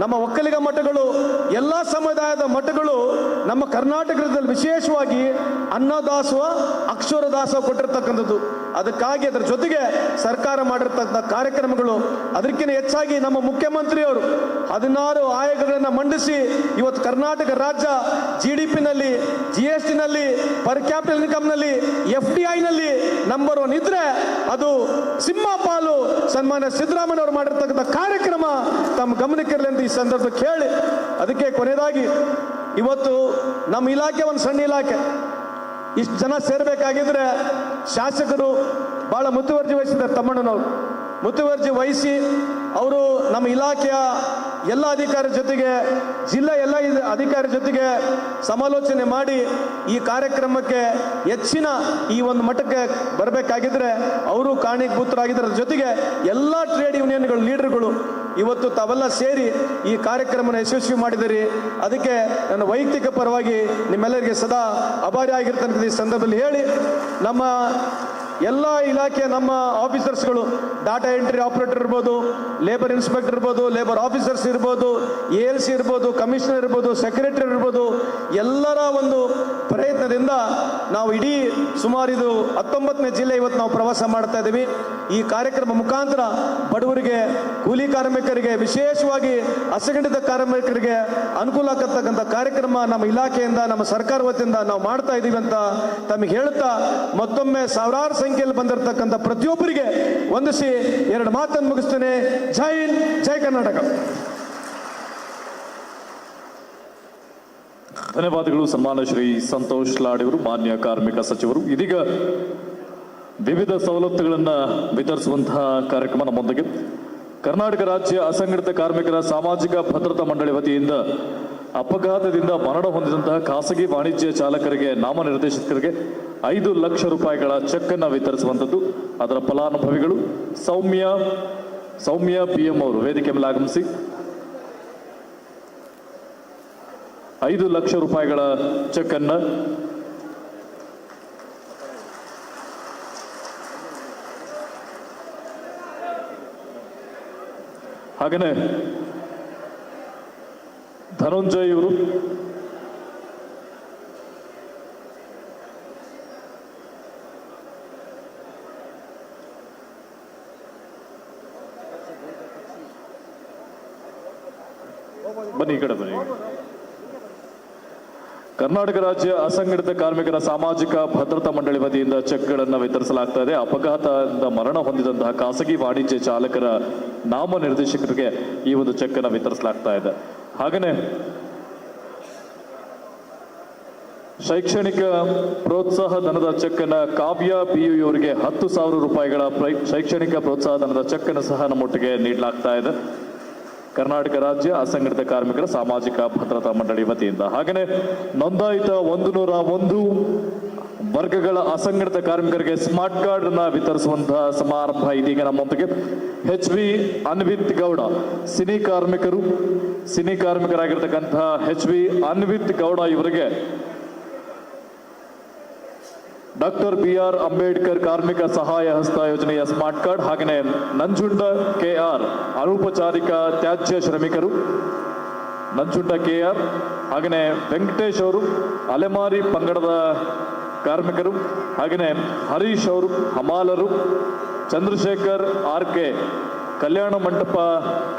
ನಮ್ಮ ಒಕ್ಕಲಿಗ ಮಠಗಳು, ಎಲ್ಲ ಸಮುದಾಯದ ಮಠಗಳು ನಮ್ಮ ಕರ್ನಾಟಕದಲ್ಲಿ ವಿಶೇಷವಾಗಿ ಅನ್ನದಾಸವ ಅಕ್ಷರ ದಾಸೋಹ ಕೊಟ್ಟಿರ್ತಕ್ಕಂಥದ್ದು. ಅದಕ್ಕಾಗಿ ಅದರ ಜೊತೆಗೆ ಸರ್ಕಾರ ಮಾಡಿರ್ತಕ್ಕಂಥ ಕಾರ್ಯಕ್ರಮಗಳು, ಅದಕ್ಕಿಂತ ಹೆಚ್ಚಾಗಿ ನಮ್ಮ ಮುಖ್ಯಮಂತ್ರಿಯವರು ಹದಿನಾರು ಆಯೋಗಗಳನ್ನು ಮಂಡಿಸಿ ಇವತ್ತು ಕರ್ನಾಟಕ ರಾಜ್ಯ ಜಿ ಡಿ ಪಿನಲ್ಲಿ ಜಿ ಎಸ್ ಟಿನಲ್ಲಿ ಪರ್ ಕ್ಯಾಪಿಟಲ್ ಇನ್ಕಮ್ನಲ್ಲಿ ಎಫ್ ಡಿ ಐನಲ್ಲಿ ನಂಬರ್ ಒನ್ ಇದ್ರೆ ಅದು ಸಿಂಹ ಪಾಲು ಸನ್ಮಾನ್ಯ ಸಿದ್ದರಾಮಯ್ಯ ಅವರು ಮಾಡಿರ್ತಕ್ಕಂಥ ಕಾರ್ಯಕ್ರಮ ತಮ್ಮ ಗಮನಕ್ಕಿರಲಿ ಅಂತ ಈ ಸಂದರ್ಭ ಕೇಳಿ, ಅದಕ್ಕೆ ಕೊನೆಯದಾಗಿ ಇವತ್ತು ನಮ್ಮ ಇಲಾಖೆ ಒಂದು ಸಣ್ಣ ಇಲಾಖೆ. ಇಷ್ಟು ಜನ ಸೇರಬೇಕಾಗಿದ್ರೆ ಶಾಸಕರು ಬಹಳ ಮುತುವರ್ಜಿ ವಹಿಸಿದ್ದಾರೆ ತಮ್ಮಣ್ಣನವರು. ಮುತುವರ್ಜಿ ವಹಿಸಿ ಅವರು ನಮ್ಮ ಇಲಾಖೆಯ ಎಲ್ಲ ಅಧಿಕಾರಿ ಜೊತೆಗೆ, ಜಿಲ್ಲಾ ಎಲ್ಲ ಅಧಿಕಾರ ಜೊತೆಗೆ ಸಮಾಲೋಚನೆ ಮಾಡಿ ಈ ಕಾರ್ಯಕ್ರಮಕ್ಕೆ ಹೆಚ್ಚಿನ ಈ ಒಂದು ಮಟ್ಟಕ್ಕೆ ಬರಬೇಕಾಗಿದ್ರೆ, ಅವರು ಕಾರಣೀಭೂತರಾಗಿದ್ದಾರೆ ಜೊತೆಗೆ ಎಲ್ಲ ಟ್ರೇಡ್ ಯೂನಿಯನ್ಗಳು ಲೀಡರ್ಗಳು ಇವತ್ತು ತಾವೆಲ್ಲ ಸೇರಿ ಈ ಕಾರ್ಯಕ್ರಮನ ಯಶಸ್ವಿ ಮಾಡಿದಿರಿ. ಅದಕ್ಕೆ ನನ್ನ ವೈಯಕ್ತಿಕ ಪರವಾಗಿ ನಿಮ್ಮೆಲ್ಲರಿಗೆ ಸದಾ ಅಭಾರಿ ಆಗಿರ್ತಕ್ಕಂಥ ಈ ಸಂದರ್ಭದಲ್ಲಿ ಹೇಳಿ. ನಮ್ಮ ಎಲ್ಲ ಇಲಾಖೆ ನಮ್ಮ ಆಫೀಸರ್ಸ್ಗಳು ಡಾಟಾ ಎಂಟ್ರಿ ಆಪರೇಟರ್ ಇರ್ಬೋದು ಲೇಬರ್ ಇನ್ಸ್ಪೆಕ್ಟರ್ ಇರ್ಬೋದು ಲೇಬರ್ ಆಫೀಸರ್ಸ್ ಇರ್ಬೋದು ಎ ಎಲ್ ಸಿ ಇರ್ಬೋದು ಕಮಿಷನರ್ ಇರ್ಬೋದು ಸೆಕ್ರೆಟರಿ ಇರ್ಬೋದು, ಎಲ್ಲರ ಒಂದು ಪ್ರಯತ್ನದಿಂದ ನಾವು ಇಡೀ ಸುಮಾರು ಇದು ಹತ್ತೊಂಬತ್ತನೇ ಜಿಲ್ಲೆ ಇವತ್ತು ನಾವು ಪ್ರವಾಸ ಮಾಡ್ತಾ ಇದ್ದೀವಿ. ಈ ಕಾರ್ಯಕ್ರಮ ಮುಖಾಂತರ ಬಡವರಿಗೆ, ಕೂಲಿ ಕಾರ್ಮಿಕರಿಗೆ, ವಿಶೇಷವಾಗಿ ಅಸಂಘಟಿತ ಕಾರ್ಮಿಕರಿಗೆ ಅನುಕೂಲ ಆಗತಕ್ಕಂಥ ಕಾರ್ಯಕ್ರಮ ನಮ್ಮ ಇಲಾಖೆಯಿಂದ, ನಮ್ಮ ಸರ್ಕಾರ ವತಿಯಿಂದ ನಾವು ಮಾಡ್ತಾ ಇದ್ದೀವಿ ಅಂತ ತಮಗೆ ಹೇಳುತ್ತಾ ಮತ್ತೊಮ್ಮೆ ಸಾವಿರಾರು ಸಂಖ್ಯೆಯಲ್ಲಿ ಬಂದಿರತಕ್ಕಂಥ ಪ್ರತಿಯೊಬ್ಬರಿಗೆ ವಂದಿಸಿ ಎರಡು ಮಾತನ್ನು ಮುಗಿಸ್ತೇನೆ. ಜೈ ಹಿಂದ್, ಜೈ ಕರ್ನಾಟಕ. ಧನ್ಯವಾದಗಳು ಸನ್ಮಾನ ಶ್ರೀ ಸಂತೋಷ್ ಲಾಡ್ ಅವರು ಮಾನ್ಯ ಕಾರ್ಮಿಕ ಸಚಿವರು. ಇದೀಗ ವಿವಿಧ ಸವಲತ್ತುಗಳನ್ನು ವಿತರಿಸುವಂತಹ ಕಾರ್ಯಕ್ರಮ ನಮ್ಮೊಂದಿಗೆ. ಕರ್ನಾಟಕ ರಾಜ್ಯ ಅಸಂಘಟಿತ ಕಾರ್ಮಿಕರ ಸಾಮಾಜಿಕ ಭದ್ರತಾ ಮಂಡಳಿ ವತಿಯಿಂದ ಅಪಘಾತದಿಂದ ಮರಣ ಹೊಂದಿದಂತಹ ಖಾಸಗಿ ವಾಣಿಜ್ಯ ಚಾಲಕರಿಗೆ, ನಾಮನಿರ್ದೇಶಕರಿಗೆ ಐದು ಲಕ್ಷ ರೂಪಾಯಿಗಳ ಚೆಕ್ ಅನ್ನು ವಿತರಿಸುವಂಥದ್ದು. ಅದರ ಫಲಾನುಭವಿಗಳು ಸೌಮ್ಯ ಸೌಮ್ಯ ಪಿ ಎಂ ಅವರು ವೇದಿಕೆ ಮೇಲೆ ಆಗಮಿಸಿ. ಐದು ಲಕ್ಷ ರೂಪಾಯಿಗಳ ಚೆಕ್ ಅನ್ನ ಹಾಗೇನೆ ಧನಂಜಯ್ ಇವರು ಬನ್ನಿ, ಈ ಕಡೆ ಬನ್ನಿ. ಕರ್ನಾಟಕ ರಾಜ್ಯ ಅಸಂಘಟಿತ ಕಾರ್ಮಿಕರ ಸಾಮಾಜಿಕ ಭದ್ರತಾ ಮಂಡಳಿ ವತಿಯಿಂದ ಚೆಕ್ಗಳನ್ನು ವಿತರಿಸಲಾಗ್ತಾ ಇದೆ. ಅಪಘಾತದಿಂದ ಮರಣ ಹೊಂದಿದಂತಹ ಖಾಸಗಿ ವಾಣಿಜ್ಯ ಚಾಲಕರ ನಾಮ ನಿರ್ದೇಶಕರಿಗೆ ಈ ಒಂದು ಚೆಕ್ ಅನ್ನು ವಿತರಿಸಲಾಗ್ತಾ ಇದೆ. ಹಾಗೆಯೇ ಶೈಕ್ಷಣಿಕ ಪ್ರೋತ್ಸಾಹ ಧನದ ಚೆಕ್ ಅನ್ನ ಕಾವ್ಯ ಪಿಯು ಇವರಿಗೆ ಹತ್ತು ಸಾವಿರ ರೂಪಾಯಿಗಳ ಶೈಕ್ಷಣಿಕ ಪ್ರೋತ್ಸಾಹ ಧನದ ಚೆಕ್ ಅನ್ನು ಸಹ ನಮ್ಮೊಟ್ಟಿಗೆ ನೀಡಲಾಗ್ತಾ ಇದೆ. ಕರ್ನಾಟಕ ರಾಜ್ಯ ಅಸಂಘಟಿತ ಕಾರ್ಮಿಕರ ಸಾಮಾಜಿಕ ಭದ್ರತಾ ಮಂಡಳಿ ವತಿಯಿಂದ. ಹಾಗೆಯೇ ನೋಂದಾಯಿತ ಒಂದು ನೂರ ಒಂದು ವರ್ಗಗಳ ಅಸಂಘಟಿತ ಕಾರ್ಮಿಕರಿಗೆ ಸ್ಮಾರ್ಟ್ ಕಾರ್ಡ್ ಅನ್ನ ವಿತರಿಸುವಂತಹ ಸಮಾರಂಭ ಇದೀಗ ನಮ್ಮೊಂದಿಗೆ. H V Anvith Gowda, cine ಕಾರ್ಮಿಕರು, ಸಿನಿ ಕಾರ್ಮಿಕರಾಗಿರ್ತಕ್ಕಂತಹ ಎಚ್ ವಿ ಅನ್ವಿತ್ ಗೌಡ ಇವರಿಗೆ ಡಾಕ್ಟರ್ ಬಿ ಆರ್ ಅಂಬೇಡ್ಕರ್ ಕಾರ್ಮಿಕ ಸಹಾಯ ಹಸ್ತ ಯೋಜನೆಯ ಸ್ಮಾರ್ಟ್ ಕಾರ್ಡ್ ಹಾಗೆಯೇ ನಂಜುಂಡ ಕೆ ಆರ್ ಅನೌಪಚಾರಿಕ ತ್ಯಾಜ್ಯ ಶ್ರಮಿಕರು, ನಂಜುಂಡ ಕೆ ಆರ್ ಹಾಗೆಯೇ ವೆಂಕಟೇಶ್ ಅವರು ಅಲೆಮಾರಿ ಪಂಗಡದ ಕಾರ್ಮಿಕರು ಹಾಗೆಯೇ ಹರೀಶ್ ಅವರು ಹಮಾಲರು, ಚಂದ್ರಶೇಖರ್ ಆರ್ ಕೆ ಕಲ್ಯಾಣ ಮಂಟಪ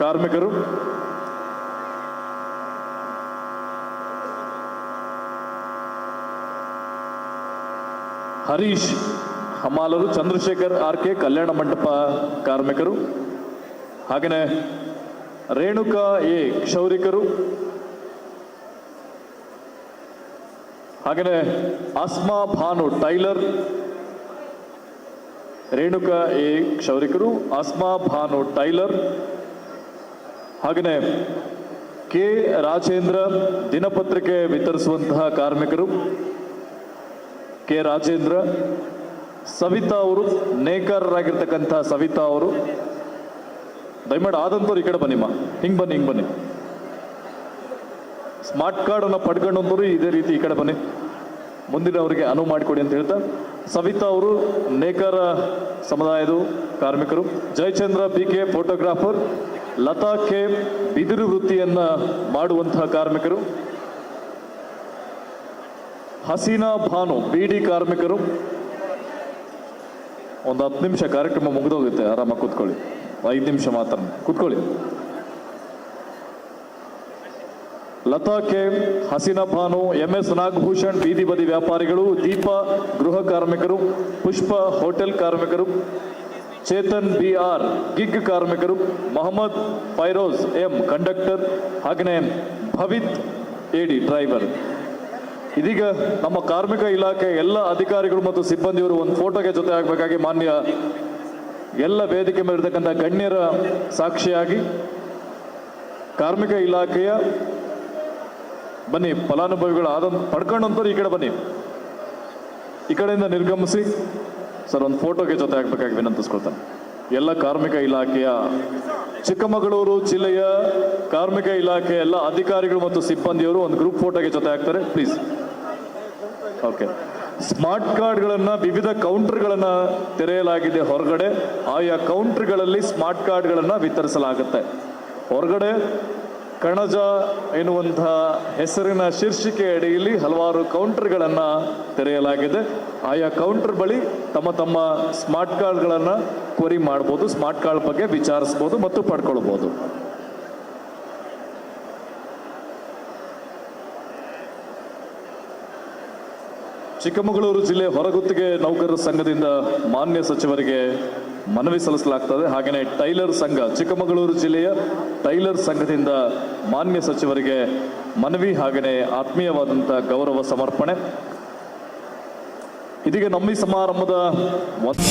ಕಾರ್ಮಿಕರು ಹರೀಶ್ ಹಮಾಲರು ಚಂದ್ರಶೇಖರ್ ಆರ್ ಕೆ ಕಲ್ಯಾಣ ಮಂಟಪ ಕಾರ್ಮಿಕರು ಹಾಗೆಯೇ ರೇಣುಕಾ ಎ ಕ್ಷೌರಿಕರು ಹಾಗೆಯೇ ಆಸ್ಮಾ ಭಾನು ಟೈಲರ್, ರೇಣುಕಾ ಎ ಕ್ಷೌರಿಕರು ಆಸ್ಮಾ ಭಾನು ಟೈಲರ್ ಹಾಗೆಯೇ ಕೆ ರಾಜೇಂದ್ರ ದಿನಪತ್ರಿಕೆ ವಿತರಿಸುವಂತಹ ಕಾರ್ಮಿಕರು ಕೆ ರಾಜೇಂದ್ರ, ಸವಿತಾ ಅವರು, ನೇಕಾರರಾಗಿರ್ತಕ್ಕಂಥ ಸವಿತಾ ಅವರು. ದಯಮಾಡಿ ಆದಂಥವ್ರು ಈ ಕಡೆ ಬನ್ನಿಮ್ಮ. ಹಿಂಗೆ ಬನ್ನಿ ಹಿಂಗೆ ಬನ್ನಿ. ಸ್ಮಾರ್ಟ್ ಕಾರ್ಡನ್ನು ಪಡ್ಕೊಂಡಂಥವ್ರು ಇದೇ ರೀತಿ ಈ ಕಡೆ ಬನ್ನಿ. ಮುಂದಿನವರಿಗೆ ಅನುವು ಮಾಡಿಕೊಡಿ ಅಂತ ಹೇಳ್ತಾ, ಸವಿತಾ ಅವರು ನೇಕಾರ ಸಮುದಾಯದ ಕಾರ್ಮಿಕರು. Jayachandra B K photographer, Latha K ಬಿದಿರು ವೃತ್ತಿಯನ್ನು ಮಾಡುವಂತಹ ಕಾರ್ಮಿಕರು. ಹಸೀನಾ ಭಾನು ಬಿಡಿ ಕಾರ್ಮಿಕರು. ಒಂದು ಹತ್ತು ನಿಮಿಷ ಕಾರ್ಯಕ್ರಮ ಮುಗಿದೋಗುತ್ತೆ. ಆರಾಮಾಗಿ ಕೂತ್ಕೊಳ್ಳಿ. ಐದು ನಿಮಿಷ ಮಾತ್ರ. ಕೂತ್ಕೊಳ್ಳಿ. Latha K, Haseena Bhanu, M S Nagabhushan, ಬೀದಿ ಬದಿ ವ್ಯಾಪಾರಿಗಳು, ದೀಪ ಗೃಹ ಕಾರ್ಮಿಕರು, ಪುಷ್ಪ ಹೋಟೆಲ್ ಕಾರ್ಮಿಕರು, ಚೇತನ್ ಬಿ ಆರ್, ಗಿಗ್ ಕಾರ್ಮಿಕರು, ಮೊಹಮ್ಮದ್ ಫೈರೋಜ್ ಎಂ, ಕಂಡಕ್ಟರ್ ಹಾಗೆಯೇ ಭವಿತ್ ಎಡಿ ಡ್ರೈವರ್. ಇದೀಗ ನಮ್ಮ ಕಾರ್ಮಿಕ ಇಲಾಖೆ ಎಲ್ಲ ಅಧಿಕಾರಿಗಳು ಮತ್ತು ಸಿಬ್ಬಂದಿಯವರು ಒಂದು ಫೋಟೋಗೆ ಜೊತೆ ಆಗಬೇಕಾಗಿ ಮಾನ್ಯ ಎಲ್ಲ ವೇದಿಕೆ ಮೇಲಿರ್ತಕ್ಕಂಥ ಗಣ್ಯರ ಸಾಕ್ಷಿಯಾಗಿ ಕಾರ್ಮಿಕ ಇಲಾಖೆಯ ಬನ್ನಿ, ಫಲಾನುಭವಿಗಳು ಆದ ಪಡ್ಕೊಂಡಂತವ್ರು ಈ ಕಡೆ ಬನ್ನಿ. ಈ ಕಡೆಯಿಂದ ನಿರ್ಗಮಿಸಿ ಸರ್, ಒಂದು ಫೋಟೋಗೆ ಜೊತೆ ಆಗಬೇಕಾಗಿ ವಿನಂತಿಸ್ಕೊಳ್ತಾನೆ. ಎಲ್ಲ ಕಾರ್ಮಿಕ ಇಲಾಖೆಯ ಚಿಕ್ಕಮಗಳೂರು ಜಿಲ್ಲೆಯ ಕಾರ್ಮಿಕ ಇಲಾಖೆ ಎಲ್ಲ ಅಧಿಕಾರಿಗಳು ಮತ್ತು ಸಿಬ್ಬಂದಿಯವರು ಒಂದು ಗ್ರೂಪ್ ಫೋಟೋಗೆ ಜೊತೆ ಆಗ್ತಾರೆ ಪ್ಲೀಸ್ ಓಕೆ ಸ್ಮಾರ್ಟ್ ಕಾರ್ಡ್ಗಳನ್ನ ವಿವಿಧ ಕೌಂಟರ್ಗಳನ್ನ ತೆರೆಯಲಾಗಿದೆ ಹೊರಗಡೆ. ಆಯಾ ಕೌಂಟರ್ಗಳಲ್ಲಿ ಸ್ಮಾರ್ಟ್ ಕಾರ್ಡ್ಗಳನ್ನ ವಿತರಿಸಲಾಗುತ್ತೆ. ಹೊರಗಡೆ ಕಣಜ ಎನ್ನುವಂತಹ ಹೆಸರಿನ ಶೀರ್ಷಿಕೆ ಅಡಿಯಲ್ಲಿ ಹಲವಾರು ಕೌಂಟರ್ಗಳನ್ನ ತೆರೆಯಲಾಗಿದೆ. ಆಯಾ ಕೌಂಟರ್ ಬಳಿ ತಮ್ಮ ತಮ್ಮ ಸ್ಮಾರ್ಟ್ ಕಾರ್ಡ್ಗಳನ್ನ ಕ್ವರಿ ಮಾಡ್ಬೋದು ಸ್ಮಾರ್ಟ್ ಕಾರ್ಡ್ ಬಗ್ಗೆ ವಿಚಾರಿಸ್ಬೋದು ಮತ್ತು ಪಡ್ಕೊಳ್ಬೋದು. ಚಿಕ್ಕಮಗಳೂರು ಜಿಲ್ಲೆ ಹೊರಗುತ್ತಿಗೆ ನೌಕರರ ಸಂಘದಿಂದ ಮಾನ್ಯ ಸಚಿವರಿಗೆ ಮನವಿ ಸಲ್ಲಿಸಲಾಗ್ತದೆ. ಹಾಗೆಯೇ ಟೈಲರ್ ಸಂಘ, ಚಿಕ್ಕಮಗಳೂರು ಜಿಲ್ಲೆಯ ಟೈಲರ್ ಸಂಘದಿಂದ ಮಾನ್ಯ ಸಚಿವರಿಗೆ ಮನವಿ ಹಾಗೆಯೇ ಆತ್ಮೀಯವಾದಂಥ ಗೌರವ ಸಮರ್ಪಣೆ. ಇದೀಗ ನಮ್ಮಿ ಸಮಾರಂಭದ ಒಂದು